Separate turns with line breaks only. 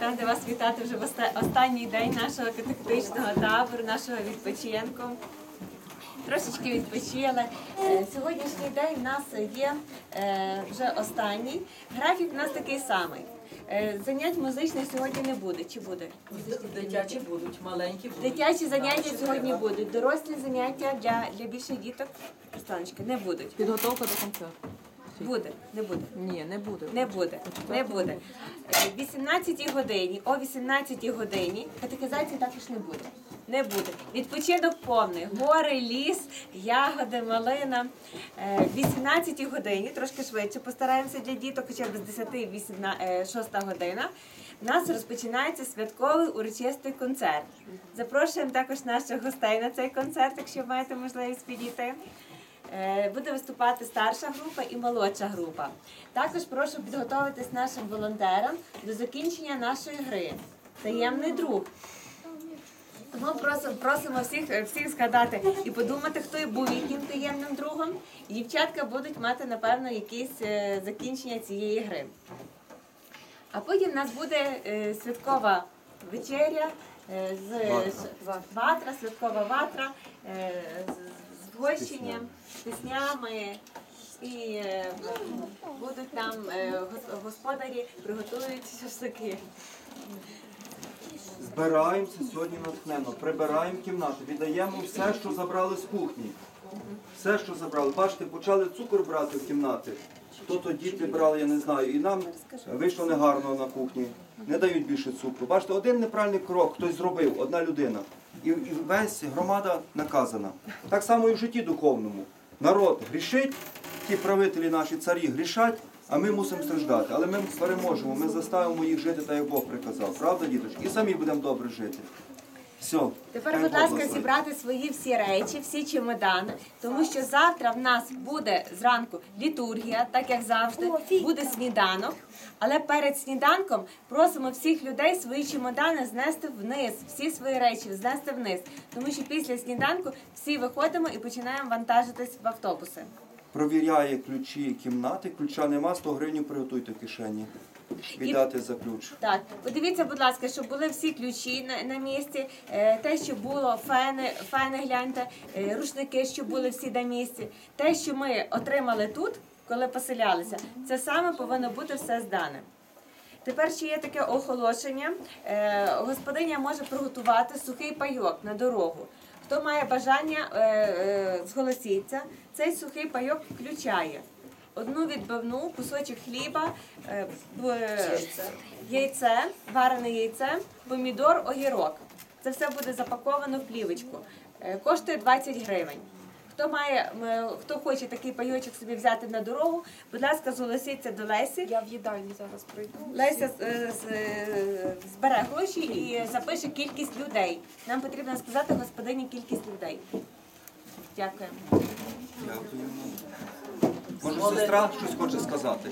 Рада вас вітати вже в останній день нашого катехетичного табору, нашого відпочинку. Трошечки відпочили. Е, Сьогоднішній день в нас є е, вже останній. Графік у нас такий самий. Е, Занять музичних сьогодні не буде. Чи буде?
Дитячі будуть, маленькі будуть.
Дитячі заняття сьогодні будуть. Дорослі заняття для, для більших діток Русланочка, не будуть.
Підготовка до концерту.
Буде, не буде.
Ні, не буде.
Не буде, не буде. Е, В 18 годині, о 18 годині катехизації також не буде. Не буде. Відпочинок повний. Гори, ліс, ягоди, малина. Е, В 18 годині, трошки швидше постараємося для діток, хоча б з 10 18, 6 година. У нас розпочинається святковий урочистий концерт. Запрошуємо також наших гостей на цей концерт, якщо маєте можливість підійти. Е, Буде виступати старша група і молодша група. Також прошу підготуватись нашим волонтерам до закінчення нашої гри. Таємний друг. Тому просимо, просимо всіх, е, всіх згадати і подумати, хто і був їхнім таємним другом. Дівчатка будуть мати, напевно, якісь е, закінчення цієї гри. А потім в нас буде святкова вечеря з
Ватра.
святкова ватра з, з піснями. І е, будуть там е, господарі приготують шашлики.
Збираємося сьогодні натхненно, прибираємо кімнату, віддаємо все, що забрали з кухні. Все, що забрали. Бачите, почали цукор брати в кімнати. Хто то діти брали, я не знаю. І нам вийшло негарно на кухні. Не дають більше цукру. Бачите, один неправильний крок хтось зробив, одна людина. І, і весь громада наказана. Так само і в житті духовному. Народ грішить, ті правителі наші царі грішать, а ми мусимо страждати. Але ми переможемо, ми заставимо їх жити так, як Бог приказав. Правда, діточки? І самі будемо добре жити. Все.
Тепер, будь ласка, зібрати свої всі речі, всі чемодани, тому що завтра в нас буде зранку літургія, так як завжди, буде сніданок. Але перед сніданком просимо всіх людей свої чемодани знести вниз, всі свої речі знести вниз, тому що після сніданку всі виходимо і починаємо вантажитись в автобуси.
Провіряє ключі кімнати, ключа нема, 100 гривень приготуйте в кишені. Віддати за ключ.
Так, подивіться, будь ласка, щоб були всі ключі на, на місці, е, те, що було, фени, фени гляньте, е, рушники, що були всі на місці. Те, що ми отримали тут, коли поселялися, це саме повинно бути все здане. Тепер ще є таке оголошення. Е, господиня може приготувати сухий пайок на дорогу. Хто має бажання, е, е, зголосіться. Цей сухий пайок включає одну відбивну, кусочок хліба, е, яйце, варене яйце, помідор, огірок. Це все буде запаковано в плівочку. Е, Коштує 20 гривень. Хто має, хто хоче такий пайочок собі взяти на дорогу, будь ласка, зголосіться до Лесі.
Я в їдальні зараз прийду.
Леся е, збере гроші і запише кількість людей. Нам потрібно сказати господині кількість людей. Дякуємо.
Дякуємо. Може, сестра щось хоче сказати?